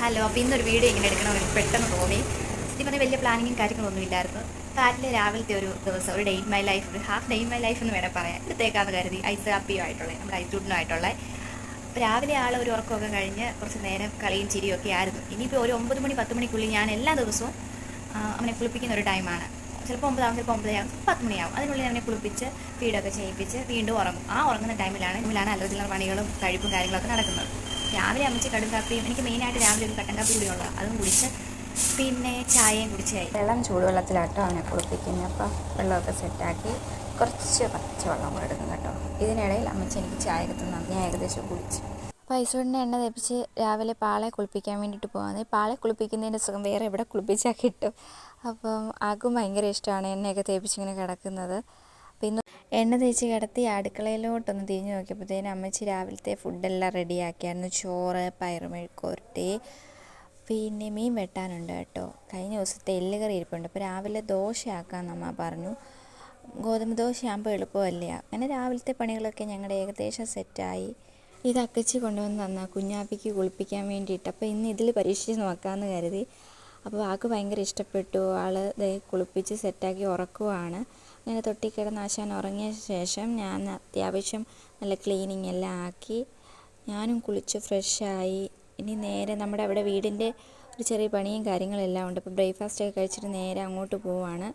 Hello അപ്പോൾ ഇന്നൊരു video ഇങ്ങനെ എടുക്കണമെന്ന് പെട്ടെന്ന് തോന്നി. സത്യം പറഞ്ഞാൽ വലിയ പ്ലാനിങ്ങും കാര്യങ്ങളൊന്നും ഇല്ലായിരുന്നു. കാറ്റിലെ രാവിലത്തെ ഒരു ദിവസം ഒരു ഡേ ഇൻ മൈ ലൈഫ് ഒരു half day in my life എന്ന് വേണേൽ പറയാം. എടുത്തേക്കാന്ന് കരുതി. ഐസ് ഹാപ്പിയും ആയിട്ടുള്ള നമ്മുടെ ആയിട്ടുള്ള. രാവിലെ ആൾ ഒരു ഉറക്കമൊക്കെ കഴിഞ്ഞ് കുറച്ച് നേരം കളിയും ചിരിയും ഒക്കെ ആയിരുന്നു. ഇനിയിപ്പോൾ ഒരു ഒമ്പത് മണി പത്ത് മണിക്കുള്ളിൽ ഞാൻ എല്ലാ ദിവസവും അവനെ കുളിപ്പിക്കുന്ന ഒരു ടൈമാണ് ചിലപ്പോൾ ഒമ്പതാവും ചിലപ്പോൾ ഒമ്പതാവും പത്ത് മണിയാവും. അതിനുള്ളിൽ അവനെ കുളിപ്പിച്ച് ഫീഡൊക്കെ ചെയ്യിപ്പിച്ച് വീണ്ടും ഉറങ്ങും. ആ ഉറങ്ങുന്ന ടൈമിലാണ് ഇതിലാണ് അല്ലറ പണികളും കഴിപ്പും കാര്യങ്ങളൊക്കെ നടക്കുന്നത്. രാവിലെ അമ്മച്ചി കടും കാപ്പിയും എനിക്ക് മെയിനായിട്ട് രാവിലെ ഒരു കട്ടൻ കാപ്പി കൂടിയുള്ളത് അതും കുടിച്ച് പിന്നെ ചായയും കുടിച്ചായി വെള്ളം ചൂടുവെള്ളത്തിലാട്ടോ അവനെ കുളിപ്പിക്കുന്നത്. അപ്പോൾ വെള്ളമൊക്കെ സെറ്റാക്കി കുറച്ച് പച്ചവെള്ളം കൂടെ എടുക്കും കേട്ടോ. ഇതിനിടയിൽ അമ്മച്ചി എനിക്ക് ചായ കിട്ടുന്ന ഞാൻ ഏകദേശം കുടിച്ചു. ഐസോടിന്റെ എണ്ണ തെപ്പിച്ച് രാവിലെ പാളെ കുളിപ്പിക്കാൻ വേണ്ടിയിട്ട് പോകുന്നത് പാളെ കുളിപ്പിക്കുന്നതിന്റെ സുഖം വേറെ എവിടെ കുളിപ്പിച്ചാൽ കിട്ടും. അപ്പം ആർക്കും ഭയങ്കര ഇഷ്ടമാണ് എണ്ണയൊക്കെ തേപ്പിച്ച് ഇങ്ങനെ കിടക്കുന്നത്. പിന്നെ എണ്ണ തേച്ച് കിടത്തി അടുക്കളയിലോട്ടൊന്ന് തിരിഞ്ഞു നോക്കിയപ്പോഴത്തേനും അമ്മച്ചി രാവിലത്തെ ഫുഡെല്ലാം റെഡിയാക്കിയായിരുന്നു. ചോറ് പയറുമെഴുക്കോരട്ടി പിന്നെ മീൻ വെട്ടാനുണ്ട് കേട്ടോ. കഴിഞ്ഞ ദിവസത്തെ എല്ലുകറി ഇരിപ്പുണ്ട്. അപ്പോൾ രാവിലെ ദോശയാക്കാമെന്ന് അമ്മ പറഞ്ഞു. ഗോതമ്പ് ദോശയാകുമ്പോൾ എളുപ്പമല്ലേ? അങ്ങനെ രാവിലത്തെ പണികളൊക്കെ ഞങ്ങളുടെ ഏകദേശം സെറ്റായി. ഇത് അക്കച്ചി കൊണ്ടുവന്ന് തന്ന കുഞ്ഞാപ്പിക്ക് കുളിപ്പിക്കാൻ വേണ്ടിയിട്ട്. അപ്പോൾ ഇന്ന് ഇതിൽ പരീക്ഷിച്ച് നോക്കാമെന്ന് കരുതി. അപ്പോൾ ആൾക്ക് ഭയങ്കര ഇഷ്ടപ്പെട്ടു. ആൾ ദേ കുളിപ്പിച്ച് സെറ്റാക്കി ഉറക്കുവാണ്. അങ്ങനെ തൊട്ടി കിടന്ന് ആശാൻ ഉറങ്ങിയ ശേഷം ഞാൻ അത്യാവശ്യം നല്ല ക്ലീനിങ് എല്ലാം ആക്കി. ഞാനും കുളിച്ച് ഫ്രഷായി. ഇനി നേരെ നമ്മുടെ അവിടെ വീടിന്റെ ഒരു ചെറിയ പണിയും കാര്യങ്ങളെല്ലാം ഉണ്ട്. അപ്പോൾ ബ്രേക്ക്ഫാസ്റ്റ് ഒക്കെ കഴിച്ചിട്ട് നേരെ അങ്ങോട്ട് പോവാണ്.